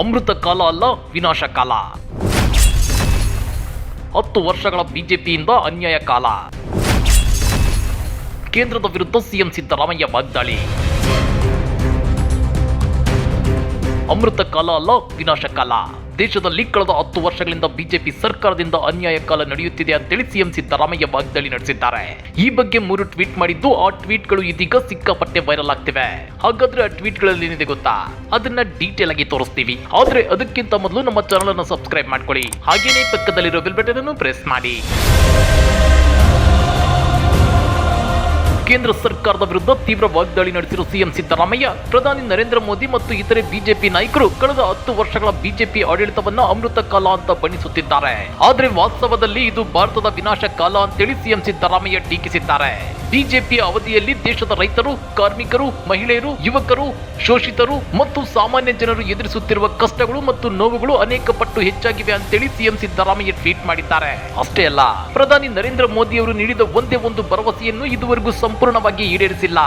ಅಮೃತ ಕಾಲ ಅಲ್ಲ ವಿನಾಶ ಕಾಲ ಹತ್ತು ವರ್ಷಗಳ ಬಿಜೆಪಿಯಿಂದ ಅನ್ಯಾಯ ಕಾಲ. ಕೇಂದ್ರದ ವಿರುದ್ಧ ಸಿಎಂ ಸಿದ್ದರಾಮಯ್ಯ ವಾಗ್ದಾಳಿ. ಅಮೃತ ಕಾಲ ಅಲ್ಲ ವಿನಾಶ ಕಾಲ ದೇಶದಲ್ಲಿ ಕಳೆದ ಹತ್ತು ವರ್ಷಗಳಿಂದ ಬಿಜೆಪಿ ಸರ್ಕಾರದಿಂದ ಅನ್ಯಾಯ ಕಾಲ ನಡೆಯುತ್ತಿದೆ ಅಂತೇಳಿ ಸಿಎಂ ಸಿದ್ದರಾಮಯ್ಯ ವಾಗ್ದಾಳಿ ನಡೆಸಿದ್ದಾರೆ. ಈ ಬಗ್ಗೆ ಮೂರು ಟ್ವೀಟ್ ಮಾಡಿದ್ದು ಆ ಟ್ವೀಟ್ಗಳು ಇದೀಗ ಸಿಕ್ಕಾಪಟ್ಟೆ ವೈರಲ್ ಆಗ್ತಿವೆ. ಹಾಗಾದ್ರೆ ಆ ಟ್ವೀಟ್ಗಳಲ್ಲಿ ಏನಿದೆ ಗೊತ್ತಾ? ಅದನ್ನ ಡೀಟೇಲ್ ಆಗಿ ತೋರಿಸ್ತೀವಿ. ಆದ್ರೆ ಅದಕ್ಕಿಂತ ಮೊದಲು ನಮ್ಮ ಚಾನಲ್ ಅನ್ನು ಸಬ್ಸ್ಕ್ರೈಬ್ ಮಾಡ್ಕೊಳ್ಳಿ. ಹಾಗೇನೇ ಪಕ್ಕದಲ್ಲಿರೋ ಬೆಲ್ ಬಟನ್ ಅನ್ನು ಪ್ರೆಸ್ ಮಾಡಿ. ಕೇಂದ್ರ ಸರ್ಕಾರದ ವಿರುದ್ಧ ತೀವ್ರ ವಾಗ್ದಾಳಿ ನಡೆಸಿರುವ ಸಿಎಂ ಸಿದ್ದರಾಮಯ್ಯ, ಪ್ರಧಾನಿ ನರೇಂದ್ರ ಮೋದಿ ಮತ್ತು ಇತರೆ ಬಿಜೆಪಿ ನಾಯಕರು ಕಳೆದ ಹತ್ತು ವರ್ಷಗಳ ಬಿಜೆಪಿ ಆಡಳಿತವನ್ನು ಅಮೃತ ಕಾಲ ಅಂತ ಬಣ್ಣಿಸುತ್ತಿದ್ದಾರೆ. ಆದರೆ ವಾಸ್ತವದಲ್ಲಿ ಇದು ಭಾರತದ ವಿನಾಶ ಕಾಲ ಅಂತೇಳಿ ಸಿಎಂ ಸಿದ್ದರಾಮಯ್ಯ ಟೀಕಿಸಿದ್ದಾರೆ. ಬಿಜೆಪಿಯ ಅವಧಿಯಲ್ಲಿ ದೇಶದ ರೈತರು, ಕಾರ್ಮಿಕರು, ಮಹಿಳೆಯರು, ಯುವಕರು, ಶೋಷಿತರು ಮತ್ತು ಸಾಮಾನ್ಯ ಜನರು ಎದುರಿಸುತ್ತಿರುವ ಕಷ್ಟಗಳು ಮತ್ತು ನೋವುಗಳು ಅನೇಕ ಪಟ್ಟು ಹೆಚ್ಚಾಗಿವೆ ಅಂತೇಳಿ ಸಿಎಂ ಸಿದ್ದರಾಮಯ್ಯ ಟ್ವೀಟ್ ಮಾಡಿದ್ದಾರೆ. ಅಷ್ಟೇ ಅಲ್ಲ, ಪ್ರಧಾನಿ ನರೇಂದ್ರ ಮೋದಿ ಅವರು ನೀಡಿದ ಒಂದೇ ಒಂದು ಭರವಸೆಯನ್ನು ಇದುವರೆಗೂ ಸಂಪೂರ್ಣವಾಗಿ ಈಡೇರಿಸಿಲ್ಲ.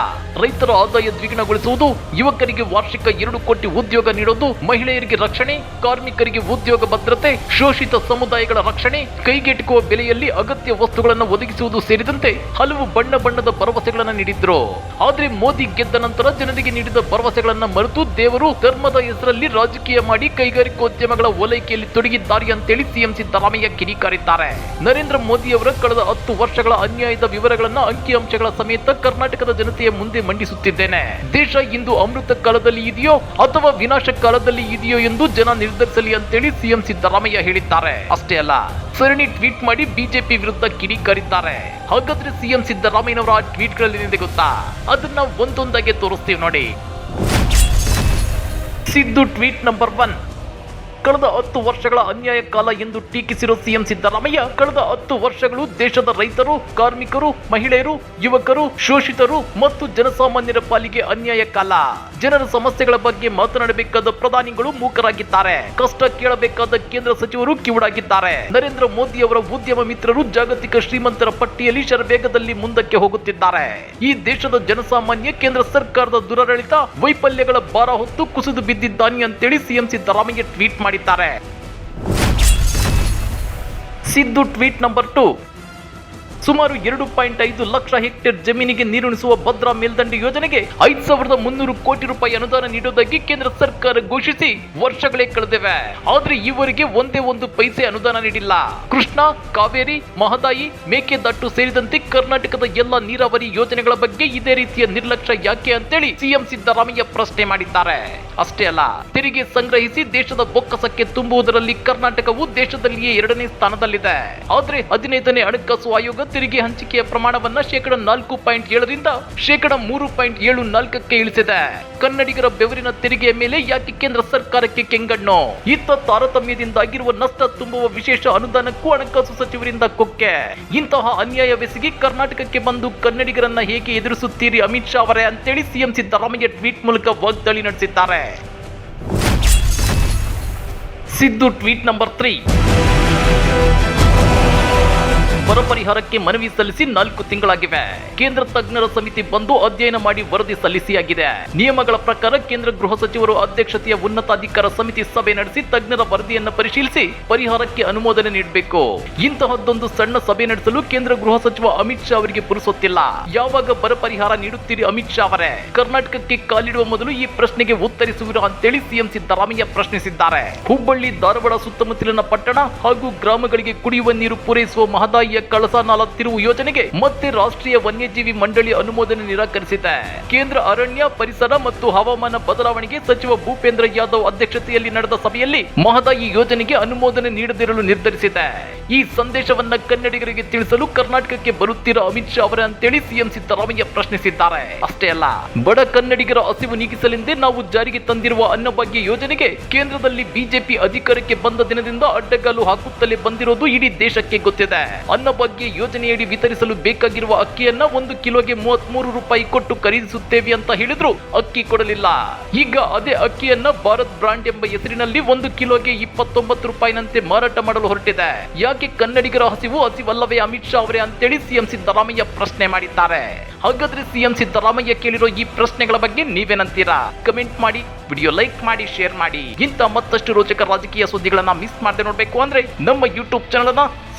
ರೈತರ ಆದಾಯ ದ್ವಿಗುಣಗೊಳಿಸುವುದು, ಯುವಕರಿಗೆ ವಾರ್ಷಿಕ ಎರಡು ಕೋಟಿ ಉದ್ಯೋಗ ನೀಡೋದು, ಮಹಿಳೆಯರಿಗೆ ರಕ್ಷಣೆ, ಕಾರ್ಮಿಕರಿಗೆ ಉದ್ಯೋಗ ಭದ್ರತೆ, ಶೋಷಿತ ಸಮುದಾಯಗಳ ರಕ್ಷಣೆ, ಕೈಗೆಟುಕುವ ಬೆಲೆಯಲ್ಲಿ ಅಗತ್ಯ ವಸ್ತುಗಳನ್ನು ಒದಗಿಸುವುದು ಸೇರಿದಂತೆ ಹಲವು ಬಣ್ಣ ಬಣ್ಣದ ಭರವಸೆಗಳನ್ನು ನೀಡಿದ್ರು. ಆದ್ರೆ ಮೋದಿ ಗೆದ್ದ ನಂತರ ಜನರಿಗೆ ನೀಡಿದ ಭರವಸೆಗಳನ್ನ ಮರೆತು ದೇವರು ಧರ್ಮದ ಹೆಸರಲ್ಲಿ ರಾಜಕೀಯ ಮಾಡಿ ಕೈಗಾರಿಕೋದ್ಯಮಗಳ ಓಲೈಕೆಯಲ್ಲಿ ತೊಡಗಿದ್ದಾರೆ ಅಂತೇಳಿ ಸಿಎಂ ಸಿದ್ದರಾಮಯ್ಯ ಕಿಡಿಕಾರಿದ್ದಾರೆ ನರೇಂದ್ರ ಮೋದಿ ಅವರ ಕಳೆದ ಹತ್ತು ವರ್ಷಗಳ ಅನ್ಯಾಯದ ವಿವರಗಳನ್ನ ಅಂಕಿಅಂಶಗಳ ಸಮೇತ ಕರ್ನಾಟಕದ ಜನತೆಯ ಮುಂದೆ ಮಂಡಿಸುತ್ತಿದ್ದೇನೆ. ದೇಶ ಇಂದು ಅಮೃತ ಕಾಲದಲ್ಲಿ ಇದೆಯೋ ಅಥವಾ ವಿನಾಶ ಕಾಲದಲ್ಲಿ ಇದೆಯೋ ಎಂದು ಜನ ನಿರ್ಧರಿಸಲಿ ಅಂತೇಳಿ ಸಿಎಂ ಸಿದ್ದರಾಮಯ್ಯ ಹೇಳಿದ್ದಾರೆ. ಅಷ್ಟೇ ಅಲ್ಲ ಸರಣಿ ಟ್ವೀಟ್ ಮಾಡಿ ಬಿಜೆಪಿ ವಿರುದ್ಧ ಕಿಡಿಕಾರಿದ್ದಾರೆ. ಹಾಗಾದ್ರೆ ಸಿಎಂ ಸಿದ್ದರಾಮಯ್ಯನವರ ಟ್ವೀಟ್ಗಳಲ್ಲಿ ಏನಿದೆ ಗೊತ್ತಾ? ಅದನ್ನ ಒಂದೊಂದಾಗಿ ತೋರಿಸ್ತೀವಿ ನೋಡಿ. Siddu tweet number one. ಕಳೆದ ಹತ್ತು ವರ್ಷಗಳ ಅನ್ಯಾಯ ಕಾಲ ಎಂದು ಟೀಕಿಸಿರುವ ಸಿಎಂ ಸಿದ್ದರಾಮಯ್ಯ, ಕಳೆದ ಹತ್ತು ವರ್ಷಗಳು ದೇಶದ ರೈತರು, ಕಾರ್ಮಿಕರು, ಮಹಿಳೆಯರು, ಯುವಕರು, ಶೋಷಿತರು ಮತ್ತು ಜನಸಾಮಾನ್ಯರ ಪಾಲಿಗೆ ಅನ್ಯಾಯ ಕಾಲ. ಜನರ ಸಮಸ್ಯೆಗಳ ಬಗ್ಗೆ ಮಾತನಾಡಬೇಕಾದ ಪ್ರಧಾನಿಗಳು ಮೂಕರಾಗಿದ್ದಾರೆ. ಕಷ್ಟ ಕೇಳಬೇಕಾದ ಕೇಂದ್ರ ಸಚಿವರು ಕಿವುಡಾಗಿದ್ದಾರೆ. ನರೇಂದ್ರ ಮೋದಿ ಅವರ ಉದ್ಯಮ ಮಿತ್ರರು ಜಾಗತಿಕ ಶ್ರೀಮಂತರ ಪಟ್ಟಿಯಲ್ಲಿ ಶರವೇಗದಲ್ಲಿ ಮುಂದಕ್ಕೆ ಹೋಗುತ್ತಿದ್ದಾರೆ. ಈ ದೇಶದ ಜನಸಾಮಾನ್ಯ ಕೇಂದ್ರ ಸರ್ಕಾರದ ದುರಾಡಳಿತ ವೈಫಲ್ಯಗಳ ಭಾರ ಹೊತ್ತು ಕುಸಿದು ಬಿದ್ದಿದ್ದಾನೆ ಅಂತೇಳಿ ಸಿಎಂ ಸಿದ್ದರಾಮಯ್ಯ ಟ್ವೀಟ್ ಮಾಡಿದ್ದಾರೆ. Siddu tweet number two. ಸುಮಾರು ಎರಡು ಪಾಯಿಂಟ್ ಐದು ಲಕ್ಷ ಹೆಕ್ಟೇರ್ ಜಮೀನಿಗೆ ನೀರುಣಿಸುವ ಭದ್ರಾ ಮೇಲ್ದಂಡೆ ಯೋಜನೆಗೆ ಐದು ಸಾವಿರದ ಮುನ್ನೂರು ಕೋಟಿ ರೂಪಾಯಿ ಅನುದಾನ ನೀಡುವುದಾಗಿ ಕೇಂದ್ರ ಸರ್ಕಾರ ಘೋಷಿಸಿ ವರ್ಷಗಳೇ ಕಳೆದಿವೆ. ಆದ್ರೆ ಈವರೆಗೆ ಒಂದೇ ಒಂದು ಪೈಸೆ ಅನುದಾನ ನೀಡಿಲ್ಲ. ಕೃಷ್ಣ, ಕಾವೇರಿ, ಮಹದಾಯಿ, ಮೇಕೆದಾಟು ಸೇರಿದಂತೆ ಕರ್ನಾಟಕದ ಎಲ್ಲ ನೀರಾವರಿ ಯೋಜನೆಗಳ ಬಗ್ಗೆ ಇದೇ ರೀತಿಯ ನಿರ್ಲಕ್ಷ್ಯ ಯಾಕೆ ಅಂತೇಳಿ ಸಿಎಂ ಸಿದ್ದರಾಮಯ್ಯ ಪ್ರಶ್ನೆ ಮಾಡಿದ್ದಾರೆ. ಅಷ್ಟೇ ಅಲ್ಲ, ತೆರಿಗೆ ಸಂಗ್ರಹಿಸಿ ದೇಶದ ಬೊಕ್ಕಸಕ್ಕೆ ತುಂಬುವುದರಲ್ಲಿ ಕರ್ನಾಟಕವು ದೇಶದಲ್ಲಿಯೇ ಎರಡನೇ ಸ್ಥಾನದಲ್ಲಿದೆ. ಆದ್ರೆ ಹದಿನೈದನೇ ಹಣಕಾಸು ಆಯೋಗ ತೆರಿಗೆ ಹಂಚಿಕೆಯ ಪ್ರಮಾಣವನ್ನ ಶೇಕಡ ನಾಲ್ಕು ಪಾಯಿಂಟ್ ಏಳರಿಂದ ಶೇಕಡ ಮೂರು ಪಾಯಿಂಟ್ ಏಳು ನಾಲ್ಕಕ್ಕೆ ಇಳಿಸಿದೆ. ಕನ್ನಡಿಗರ ಬೆವರಿನ ತೆರಿಗೆಯ ಮೇಲೆ ಯಾಕೆ ಕೇಂದ್ರ ಸರ್ಕಾರಕ್ಕೆ ಕೆಂಗಣ್ಣು? ಇತ್ತ ತಾರತಮ್ಯದಿಂದಾಗಿರುವ ನಷ್ಟ ತುಂಬುವ ವಿಶೇಷ ಅನುದಾನಕ್ಕೂ ಹಣಕಾಸು ಸಚಿವರಿಂದ ಕೊಕ್ಕೆ. ಇಂತಹ ಅನ್ಯಾಯವೆಸಗಿ ಕರ್ನಾಟಕಕ್ಕೆ ಬಂದು ಕನ್ನಡಿಗರನ್ನ ಹೇಗೆ ಎದುರಿಸುತ್ತೀರಿ ಅಮಿತ್ ಶಾ ಅವರೇ ಅಂತೇಳಿ ಸಿಎಂ ಸಿದ್ದರಾಮಯ್ಯ ಟ್ವೀಟ್ ಮೂಲಕ ವಾಗ್ದಾಳಿ ನಡೆಸಿದ್ದಾರೆ. Siddu tweet number three. ಪರಿಹಾರಕ್ಕೆ ಮನವಿ ಸಲ್ಲಿಸಿ ನಾಲ್ಕು ತಿಂಗಳಾಗಿವೆ. ಕೇಂದ್ರ ತಜ್ಞರ ಸಮಿತಿ ಬಂದು ಅಧ್ಯಯನ ಮಾಡಿ ವರದಿ ಸಲ್ಲಿಸಿಯಾಗಿದೆ. ನಿಯಮಗಳ ಪ್ರಕಾರ ಕೇಂದ್ರ ಗೃಹ ಸಚಿವರು ಅಧ್ಯಕ್ಷತೆಯ ಉನ್ನತಾಧಿಕಾರ ಸಮಿತಿ ಸಭೆ ನಡೆಸಿ ತಜ್ಞರ ವರದಿಯನ್ನು ಪರಿಶೀಲಿಸಿ ಪರಿಹಾರಕ್ಕೆ ಅನುಮೋದನೆ ನೀಡಬೇಕು. ಇಂತಹದ್ದೊಂದು ಸಣ್ಣ ಸಭೆ ನಡೆಸಲು ಕೇಂದ್ರ ಗೃಹ ಸಚಿವ ಅಮಿತ್ ಶಾ ಅವರಿಗೆ ಪುರುಸೊತ್ತಿಲ್ಲ. ಯಾವಾಗ ಬರ ಪರಿಹಾರ ನೀಡುತ್ತೀರಿ ಅಮಿತ್ ಶಾ ಅವರೇ? ಕರ್ನಾಟಕಕ್ಕೆ ಕಾಲಿಡುವ ಮೊದಲು ಈ ಪ್ರಶ್ನೆಗೆ ಉತ್ತರಿಸುವಿರಾ ಅಂತೇಳಿ ಸಿಎಂ ಸಿದ್ದರಾಮಯ್ಯ ಪ್ರಶ್ನಿಸಿದ್ದಾರೆ. ಹುಬ್ಬಳ್ಳಿ ಧಾರವಾಡ ಸುತ್ತಮುತ್ತಲಿನ ಪಟ್ಟಣ ಹಾಗೂ ಗ್ರಾಮಗಳಿಗೆ ಕುಡಿಯುವ ನೀರು ಪೂರೈಸುವ ಮಹದಾಯಿಯ ಕಳಸಾ ಯೋಜನೆಗೆ ಮತ್ತೆ ರಾಷ್ಟ್ರೀಯ ವನ್ಯಜೀವಿ ಮಂಡಳಿ ಅನುಮೋದನೆ ನಿರಾಕರಿಸಿದೆ. ಕೇಂದ್ರ ಅರಣ್ಯ, ಪರಿಸರ ಮತ್ತು ಹವಾಮಾನ ಬದಲಾವಣೆಗೆ ಸಚಿವ ಭೂಪೇಂದ್ರ ಯಾದವ್ ಅಧ್ಯಕ್ಷತೆಯಲ್ಲಿ ನಡೆದ ಸಭೆಯಲ್ಲಿ ಮಹದಾಯಿ ಯೋಜನೆಗೆ ಅನುಮೋದನೆ ನೀಡದಿರಲು ನಿರ್ಧರಿಸಿದೆ. ಈ ಸಂದೇಶವನ್ನ ಕನ್ನಡಿಗರಿಗೆ ತಿಳಿಸಲು ಕರ್ನಾಟಕಕ್ಕೆ ಬರುತ್ತಿರೋ ಅಮಿತ್ ಶಾ ಅವರೇ ಅಂತೇಳಿ ಸಿಎಂ ಸಿದ್ದರಾಮಯ್ಯ ಪ್ರಶ್ನಿಸಿದ್ದಾರೆ. ಅಷ್ಟೇ ಅಲ್ಲ, ಬಡ ಕನ್ನಡಿಗರ ಹಸಿವು ನೀಗಿಸಲೆಂದೇ ನಾವು ಜಾರಿಗೆ ತಂದಿರುವ ಅನ್ನಭಾಗ್ಯ ಯೋಜನೆಗೆ ಕೇಂದ್ರದಲ್ಲಿ ಬಿಜೆಪಿ ಅಧಿಕಾರಕ್ಕೆ ಬಂದ ದಿನದಿಂದ ಅಡ್ಡಗಾಲು ಹಾಕುತ್ತಲೇ ಬಂದಿರೋದು ಇಡೀ ದೇಶಕ್ಕೆ ಗೊತ್ತಿದೆ. ಅನ್ನಭಾಗ್ಯ ಯೋಜನೆಯಡಿ ವಿತರಿಸಲು ಬೇಕಾಗಿರುವ ಅಕ್ಕಿಯನ್ನ ಒಂದು ಕಿಲೋಗೆ ಮೂವತ್ಮೂರು ರೂಪಾಯಿ ಕೊಟ್ಟು ಖರೀದಿಸುತ್ತೇವೆ ಅಂತ ಹೇಳಿದ್ರು. ಅಕ್ಕಿ ಕೊಡಲಿಲ್ಲ. ಈಗ ಅದೇ ಅಕ್ಕಿಯನ್ನ ಭಾರತ್ ಬ್ರಾಂಡ್ ಎಂಬ ಹೆಸರಿನಲ್ಲಿ ಒಂದು ಕಿಲೋಗೆ ಇಪ್ಪತ್ತೊಂಬತ್ತು ರೂಪಾಯಿನಂತೆ ಮಾರಾಟ ಮಾಡಲು ಹೊರಟಿದೆ. ಯಾಕೆ ಕನ್ನಡಿಗರ ಹಸಿವು? ಹಸಿವಲ್ಲವೇ ಅಮಿತ್ ಶಾ ಅವರೇ ಅಂತೇಳಿ ಸಿಎಂ ಸಿದ್ದರಾಮಯ್ಯ ಪ್ರಶ್ನೆ ಮಾಡಿದ್ದಾರೆ. ಹಾಗಾದ್ರೆ ಸಿಎಂ ಸಿದ್ದರಾಮಯ್ಯ ಕೇಳಿರೋ ಈ ಪ್ರಶ್ನೆಗಳ ಬಗ್ಗೆ ನೀವೇನಂತೀರಾ? ಕಮೆಂಟ್ ಮಾಡಿ, ವಿಡಿಯೋ ಲೈಕ್ ಮಾಡಿ, ಶೇರ್ ಮಾಡಿ. ಇಂಥ ಮತ್ತಷ್ಟು ರೋಚಕ ರಾಜಕೀಯ ಸುದ್ದಿಗಳನ್ನ ಮಿಸ್ ಮಾಡದೆ ನೋಡ್ಬೇಕು ಅಂದ್ರೆ ನಮ್ಮ ಯೂಟ್ಯೂಬ್ ಚಾನಲ್ ಅನ್ನ